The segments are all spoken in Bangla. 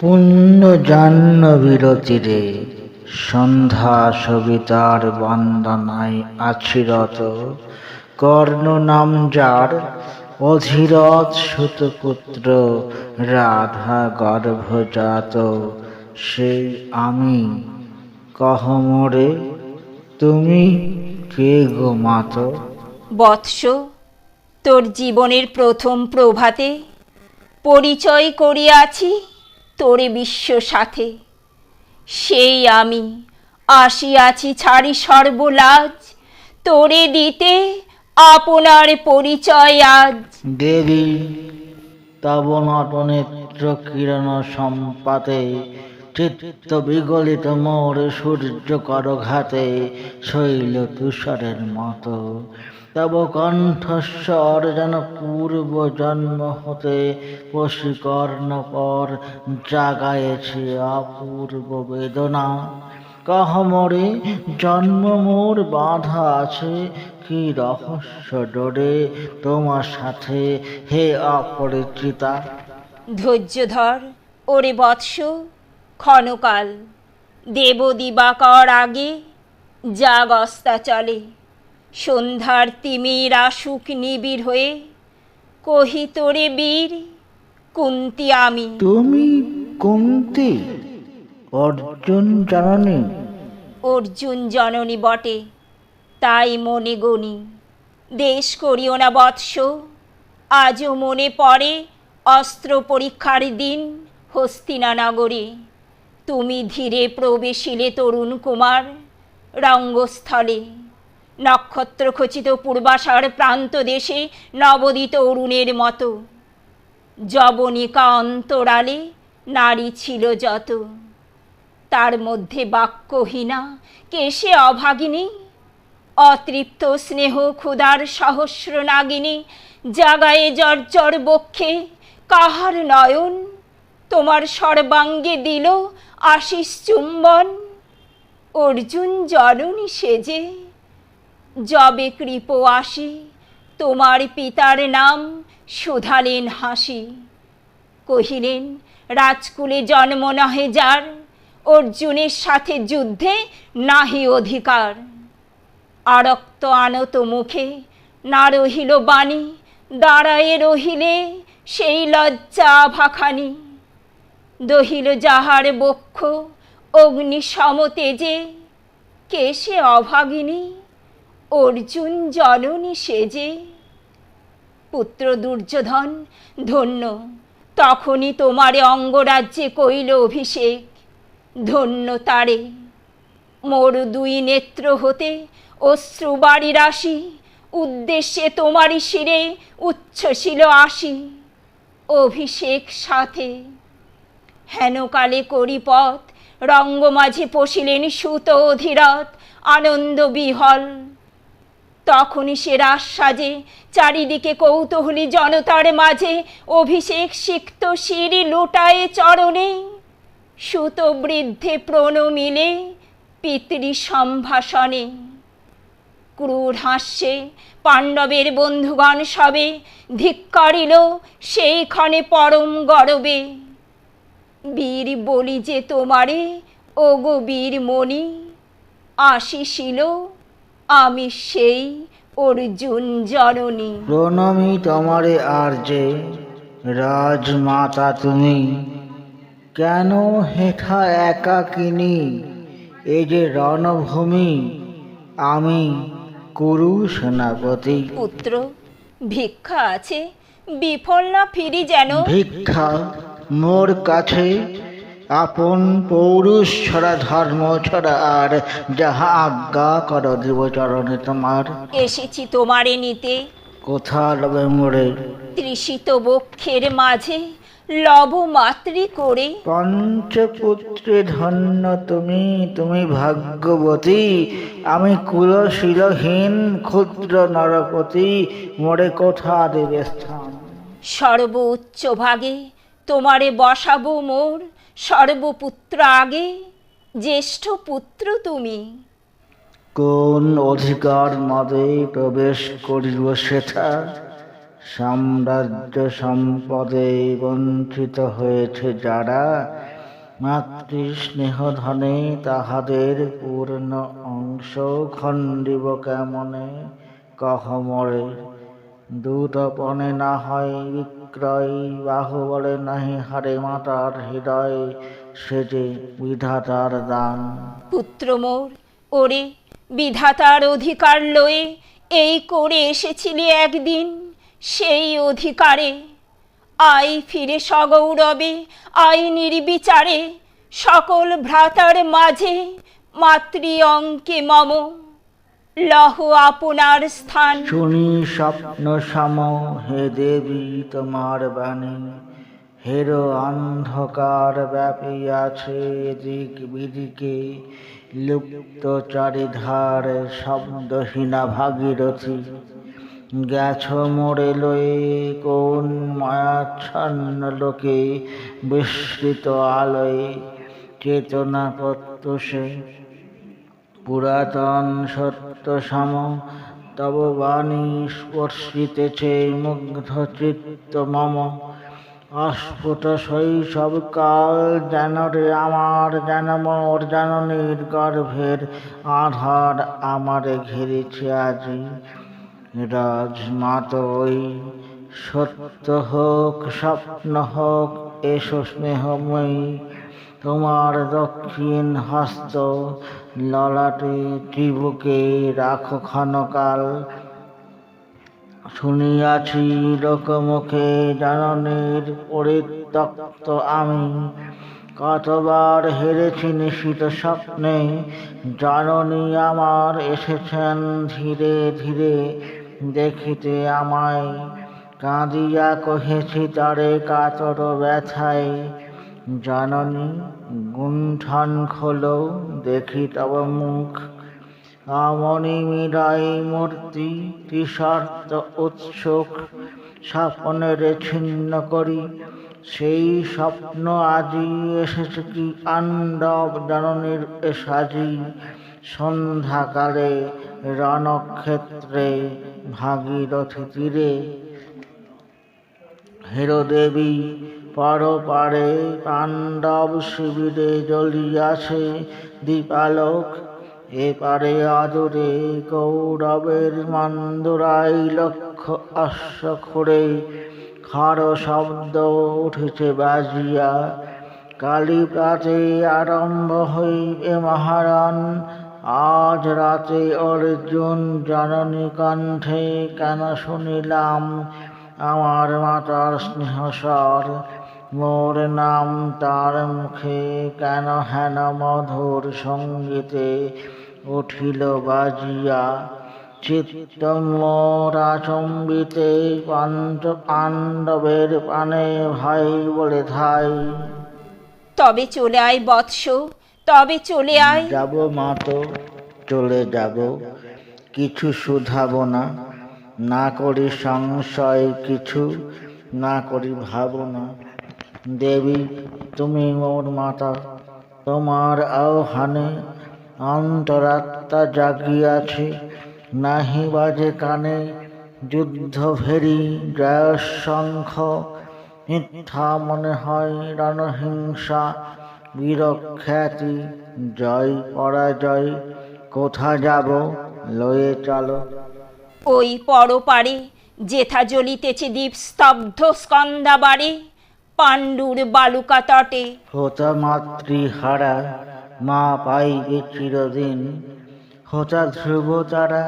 পুণ্য জাহ্নবী তীরে সন্ধ্যা সবিতার বন্দনায় আছিরত কর্ণ নাম যার অধীরথ সুতপুত্র রাধা গর্ভজাত। সেই আমি কহমরে, তুমি কে গো মাতো? বৎস, তোর জীবনের প্রথম প্রভাতে পরিচয় করিয়াছি তোরে বিশ্ব সাথে। সেই আমি আসিয়াছি, ছাড়ি সর্বলাজ। তোরে দিতে আপনার পরিচয় আজ। দেবী, তব নটনেত্র কিরণ সম্পাতে, চিত্ত বিগলিত মোর সূর্য করঘাতে, শৈল তুষারের মতো। তব কণ্ঠস্বর যেন পূর্ব জন্ম হতে পশিকর্ণ পর জাগায়েছে অপূর্ব বেদনা। কহ মোরে, জন্ম মোর বাঁধা আছে, কি রহস্য ডোরে তোমার সাথে, হে অপরিচিতা। ধৈর্য ধর, ওরে বৎস, ক্ষণকাল। দেব দিবাকর আগে, জাগস্তা চলে। সন্ধ্যার তিমির আসুক নিবিড় হয়ে কহি তোরে বীর কুন্তি আমি। তুমি কুন্তি অর্জুন জাননি। অর্জুন জননী বটে তাই মনে গণি দেশ করিও না বৎস আজও মনে পড়ে অস্ত্র পরীক্ষার দিন হস্তিনা নগরে। তুমি ধীরে প্রবেশিলে তরুণ কুমার রঙ্গস্থলে। নক্ষত্র খচিত পূর্বাষাঢ় প্রান্ত দেশে নবদিত অরুণের মতো। যবনিকা অন্তরালে নারী ছিল যত। তার মধ্যে বাক্যহীনা কেশে অভাগিনী? অতৃপ্ত স্নেহ ক্ষুধার সহস্র নাগিনী, জাগায়ে জর্জর বক্ষে কাহার নয়ন? তোমার সর্বাঙ্গে দিল আশিস চুম্বন। অর্জুন জননী সেজে যবে কৃপ আসি, তোমার পিতার নাম শুধালেন হাসি। কহিলেন, রাজকুলে জন্ম নহে যার, অর্জুনের সাথে যুদ্ধে নাহি অধিকার। আরক্ত আনত মুখে না রহিল বাণী, দাঁড়ায়ে রহিলে সেই লজ্জা ভাখানি। দহিল যাহার বক্ষ অগ্নি সমতেজে কে সে অভাগিনী? অর্জুন জননী সেজে। পুত্র দুর্যোধন, ধন্য, তখনই তোমারে অঙ্গরাজ্যে কইল অভিষেক, ধন্য তারে। মোর দুই নেত্র হতে অশ্রু বাড়ি রাশি, উদ্দেশ্যে তোমারই শিরে উচ্ছ্বসিল আসি অভিষেক সাথে, হেনকালে করি পথ রঙ্গ মাঝে পশিলেন সুত অধীরথ, আনন্দ বিহল। তখনই সে রাস সাজে, চারিদিকে কৌতূহলী জনতার মাঝে অভিষেক সিক্ত শিরি লুটায়ে চরণে সুত বৃদ্ধে প্রণমিলে পিতৃ সম্ভাষণে। ক্রূর হাস্যে পাণ্ডবের বন্ধুগণ সবে ধিক্কারিল সেইখানে পরম গরবে। বীর বলি যে তোমারে, ওগো বীর মণি আসিছিল আমি সেই অর্জুন জননী। প্রণমী তোমারে আর যে রাজমাতা তুমি কেন হেঠা একাকিনী এ যে রণভূমি আমি কুরু সেনাপতি। পুত্র ভিক্ষা আছে বিফল না ফিরি যেন? ভিক্ষা মোর কাছে আপন পৌরুষ ছড়া ধর্ম ছড়া আর যাহা আজ্ঞা কর দেব চরণে তোমার। এসেছি তোমারে নিতে। কোথা লবে মোরে? তৃষিত বক্ষের মাঝে লব মাতৃ করে। পঞ্চপুত্রে ধন্য তুমি তুমি ভাগ্যবতী। আমি কুলশীলহীন ক্ষুদ্র নরপতি মোরে কোথা দেবে স্থান? সর্ব উচ্চ ভাগে তোমারে বসাবো মোর। সর্বপুত্র আগে জ্যেষ্ঠ পুত্র তুমি। কোন অধিকার মদে প্রবেশ করিব সেথা? সাম্রাজ্য সম্পদে বঞ্চিত হয়েছে যারা। মাতৃ স্নেহধনে তাহাদের পূর্ণ অংশ খণ্ডিব কেমনে? কহ মরে দূতপনে না হয় বিক্রয় বাহুবলে নাহি হারে মাতার হৃদয় সে যে বিধাতার দান। পুত্র মোর, ওরে বিধাতার অধিকার লয়ে এই করে এসেছিলি একদিন, সেই অধিকারে। আই ফিরে সগৌরবে, আই নির্বিচারে, সকল ভ্রাতার মাঝে মাতৃ অঙ্কে মম। লহ আপনার স্থান। শুনি স্বপ্ন সম হে দেবী তোমার বাণী। হেরো অন্ধকার ব্যাপী আছে দিক বিদিকে লুপ্ত চারিধার শব্দহীনা ভাগীরথী। গেছ মোড়ে লয়ে কোন মায়াচ্ছন্ন লোকে বিস্তৃত আলোয়। চেতনা প্রত্যুষে পুরাতন সত্য সম তব বাণী স্পর্শিতেছে মুগ্ধ চিত্ত মম অস্ফুট শৈশব কাল যেন রে আমার, যেন মোর জননীর গর্ভের আধার আমারে ঘিরেছে আজি। রাজমাত ওই, সত্য হোক, স্বপ্ন হোক, এসো স্নেহময়ী। তোমার দক্ষিণ হস্ত ললাটে ত্রিবুকে রাখো ক্ষণকাল। শুনিয়াছি লোকমুখে জননীর পরিত্যক্ত আমি। কতবার হেরেছি নিশিত স্বপ্নে, জননী আমার এসেছেন ধীরে ধীরে দেখিতে আমায়। কাঁদিয়া কহেছি, তারে কাতর ব্যথায় জননী, গুণ্ঠন খোলো, দেখি তব মুখ। আমনি মিরাই মূর্তি তৃষার্ত উৎসুক, স্বপ্নের ছিন্ন করি। সেই স্বপ্ন আজি এসেছে কি আন্ডব জননীর এসাজি সন্ধ্যাকালে রণক্ষেত্রে ভাগীরথী তীরে। হেরোদেবী পরপারে পাণ্ডব শিবিরে জ্বলিয়াছে দীপালোক। এপারে আদরে কৌরবের মন্দরাই লক্ষ অশ্ব খর। শব্দ উঠেছে বাজিয়া। কালী প্রাতে আরম্ভ হইবে মহারণ আজ রাতে অর্জুন জননী কণ্ঠে কেন শুনিলাম? আমার মাতার স্নেহস্বর মোর নাম তার মুখে কেন হেন মধুর সঙ্গীতে উঠিল বাজিয়া? চিত্ত মোর আচম্বিতে পাঞ্চ পাণ্ডবের পানে ভাই বলে ধাই। তবে চলে আয় বৎস তবে চলে আয়। যাব মা তো চলে যাব কিছু শুধাব না। না করি সংশয় কিছু না করি ভাবনা। দেবী, তুমি মোর মাতা। তোমার আহ্বানে অন্তরাত্মা জাগিয়াছে। নাহি বাজে কানে যুদ্ধ ভেরি জয় শঙ্খ মিথ্যা মনে হয় রণহিংসা, বীরখ্যাতি, জয় পরাজয়। কোথা যাব, লয়ে চলো। ওই পরপারে যেথা জ্বলিতেছে দ্বীপ স্তব্ধ পাণ্ডুর বালুকা তটে। হোতা মাতৃহারা, মা পাইবে চিরদিন। হোতা ধ্রুব তারা,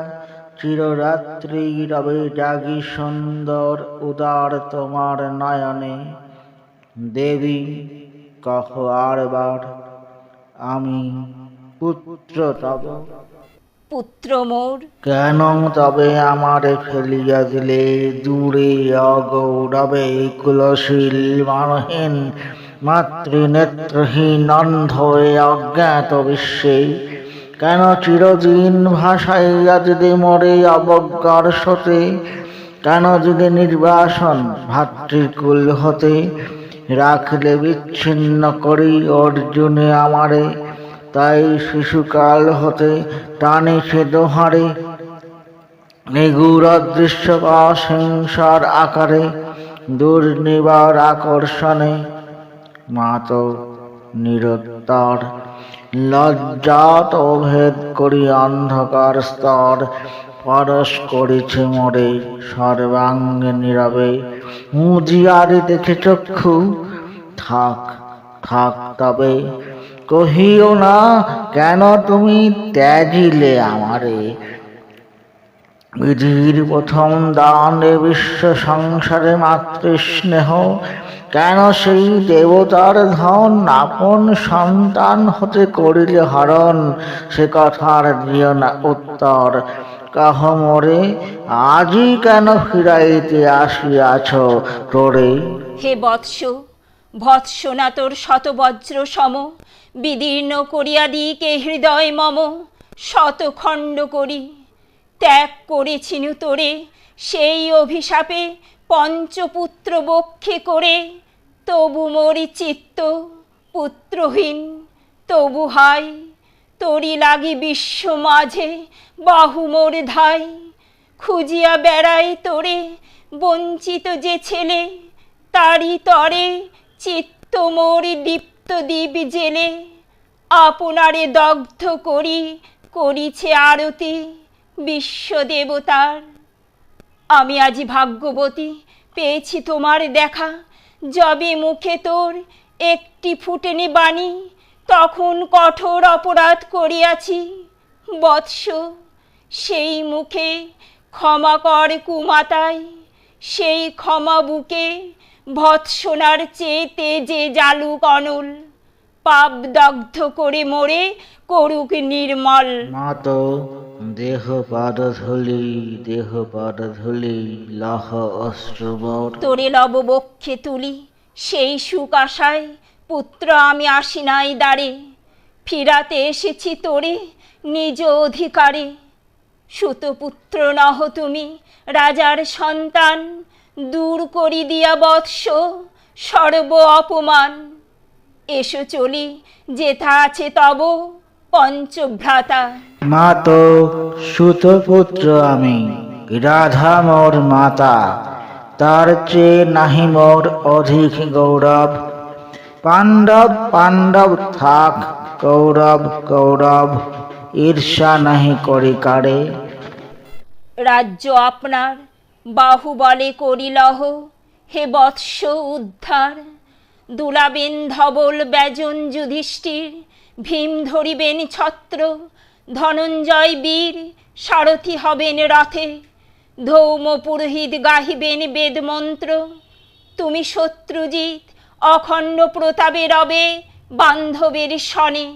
চিররাত্রি রবে জাগি সুন্দর উদার তোমার নয়নে। দেবী, কহ আরবার আমি পুত্র তব। পুত্র মোর। কেন তবে আমারে ফেলিয়া দিলে? দূরে অগৌরবে কুলশীল মানহীন, মাতৃনেত্রহীন অন্ধ অজ্ঞাত বিশ্বে। কেন চিরদিন ভাসাইয়া যদি মরে অবজ্ঞার সতে কেন যদি নির্বাসন ভাতৃকুল হতে? রাখলে বিচ্ছিন্ন করি অর্জুনে আমারে। তাই শিশুকাল হতে টানে সে দোহারে। নিগুড় অদৃশ্য বা হিংসার আকারে দুর্নিবার আকর্ষণে মাতো নিরুত্তর। লজ্জাত ভেদ করি অন্ধকার স্তর, পরশ করেছে মোরে সর্বাঙ্গে নীরবে। মুজিয়ারে দেখে চক্ষু, থাক থাক তবে কহিও না, কেন তুমি ত্যাজিলে আমারে? বিধির প্রথম দান বিশ্ব সংসারে মাতৃস্নেহ, কেন সেই দেবতার ধন আপন সন্তান হতে করিলে হরণ? সে কথার দিও না উত্তর। কাহ মরে আজই কেন ফিরাইতে আসিয়াছ তোরে? হে বৎস না তোর শতবজ্র সম বিদীর্ণ করিয়া দিকে হৃদয় মম শত খণ্ড করি। ত্যাগ করেছিনু তোরে, সেই অভিশাপে পঞ্চপুত্র বক্ষে করে। তবু মরি চিত্ত পুত্রহীন, তবু হাই, তরি লাগি বিশ্ব মাঝে বাহু মোর ধাই। খুঁজিয়া বেড়াই তোরে, বঞ্চিত যে ছেলে তারি তরে চিত্ত মোর দীপ্ত দ্বীপ জেলে আপনারে দগ্ধ করি, করিছে আরতি বিশ্ব দেবতার আমি আজি ভাগ্যবতী, পেয়েছি তোমার দেখা। যবে মুখে তোর একটি ফুটেনি বাণী, তখন কঠোর অপরাধ করিয়াছি। বৎস, সেই মুখে ক্ষমা কর কুমাতায় সেই ক্ষমা বুকে ভৎসনার চেয়ে তেজে জালুক অনল পাপ দগ্ধ করে মোরে করুক নির্মল। মাতো দেহ পাদ ধুলি দেহ পাদ ধুলি লহ অশ্রুবর তোরে লব বক্ষে তুলি সেই সুখ আশায় পুত্র আমি আসি নাই দ্বারে। ফিরাতে এসেছি তোরে নিজ অধিকারে। সুতপুত্র নহ তুমি রাজার সন্তান দূর করি দিয়া বৎস সর্ব অপমান। এসো চলি যেথা আছে তব পঞ্চভ্রাতা। মা তো সুতপুত্র আমি রাধা মোর মাতা। তার চেয়ে নাহি মোর অধিক গৌরব। পাণ্ডব পাণ্ডব থাক কৌরব কৌরব ঈর্ষা নাহি করি কারে। রাজ্য আপনার বাহুবলে করিলহ হে বৎস উদ্ধার। দুলাবেন ধবল ব্যজন যুধিষ্ঠির, ভীম ধরিবেন ছত্র, ধনঞ্জয় বীর, সারথি হবেন রথে। ধৌম পুরোহিত গাহিবেন বেদমন্ত্র, তুমি শত্রুজিৎ, অখণ্ড প্রতাপে রবে বান্ধবের সনে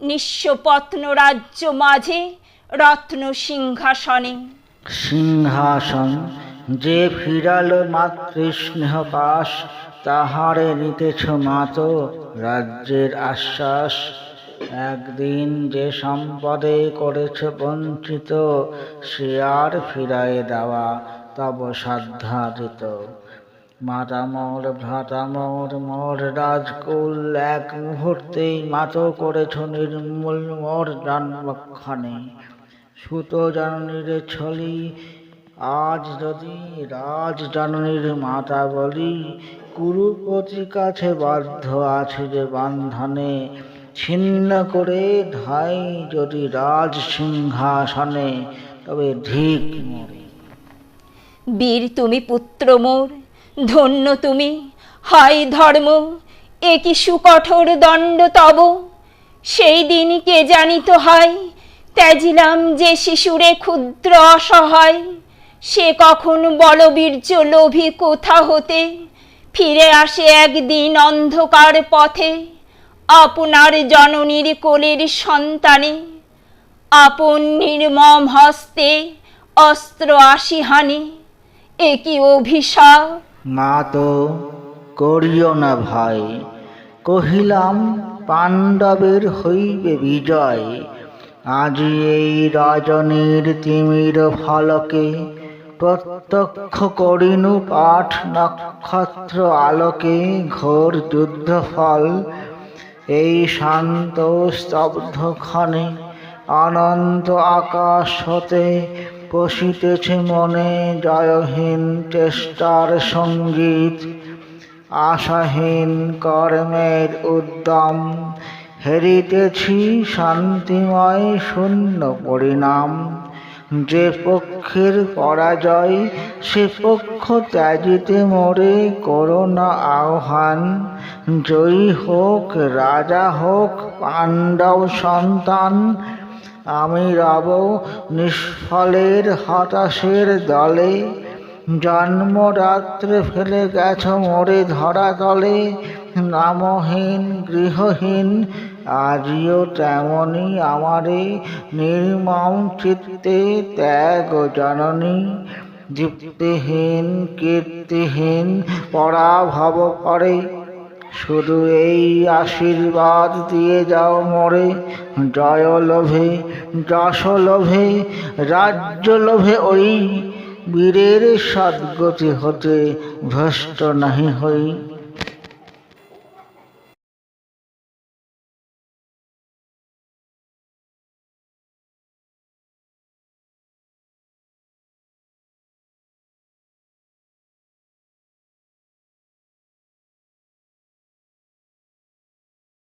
নিঃস্বপত্ন রাজ্য মাঝে, রত্ন সিংহাসনে। সিংহাসন, যে ফিরাল মাতৃস্নেহ পাশ তাহারে নিতেছ মাতো রাজ্যের আশ্বাস। একদিন যে সম্পদে করেছ বঞ্চিত, সে আর ফিরাই দেওয়া তব সাধ্যাদিত মাতামর, ভ্রাতামর, মর, রাজকুল, এক মুহূর্তেই মাতো করেছ নির্মূল মোর জন্মক্ষণে। সুত জননীর ছলি। আজ যদি রাজ জননীর মাতা বলি, কুরুপতি কাছে বাধ্য আছে যে বান্ধনে। ছিন্ন করে ধাই যদি রাজ সিংহাসনে, তবে ধিক মরে। বীর তুমি পুত্র মোর, ধন্য তুমি, হাই ধর্ম, এ কি সুকঠোর দণ্ড তব? সেই দিন কে জানিত হয় ত্যাজিলাম যে শিশুরে ক্ষুদ্র অসহায়। সে কখন বলবীর্য লোভী কোথা হতে? ফিরে আসে একদিন অন্ধকার পথে, আপনার জননীর কোলের সন্তানে। আপন নির্মম হস্তে অস্ত্র আসি হানি, এ কি অভিশাপ? মা তো করিও না ভাই, কহিলাম, পাণ্ডবের হইবে বিজয়। আজি এই রজনীর তিমির ফলকে প্রত্যক্ষ করিনু পাঠ নক্ষত্র আলোকে ঘোর যুদ্ধ ফল এই শান্ত স্তব্ধ ক্ষণে অনন্ত আকাশ হতে পশিতেছে মনে জয়হীন চেষ্টার সংগীত। আশাহীন কর্মের উদ্যম হেরিতেছি শান্তিময় শূন্য পরিণাম। যে পক্ষের পরাজয়, সে পক্ষ ত্যাজিতে মোরে করোনা আহ্বান। জয়ী হোক, রাজা হোক, পাণ্ডব সন্তান, আমি রব নিষ্ফলের হতাশের দলে। জন্মরাত্রে ফেলে গেছ মোরে ধরা তলে নামহীন, গৃহহীন, আজিও তেমনি আমারে নির্মম চিত্তে ত্যাগ জননী। দীপ্তিহীন কীর্তিহীন, পরাভব করে। শুধু এই আশীর্বাদ দিয়ে যাও মরে জয় লোভে যশ লোভে রাজ্য লোভে ওই বীরের সদ্গতি হতে ভ্রষ্ট নাহি হই।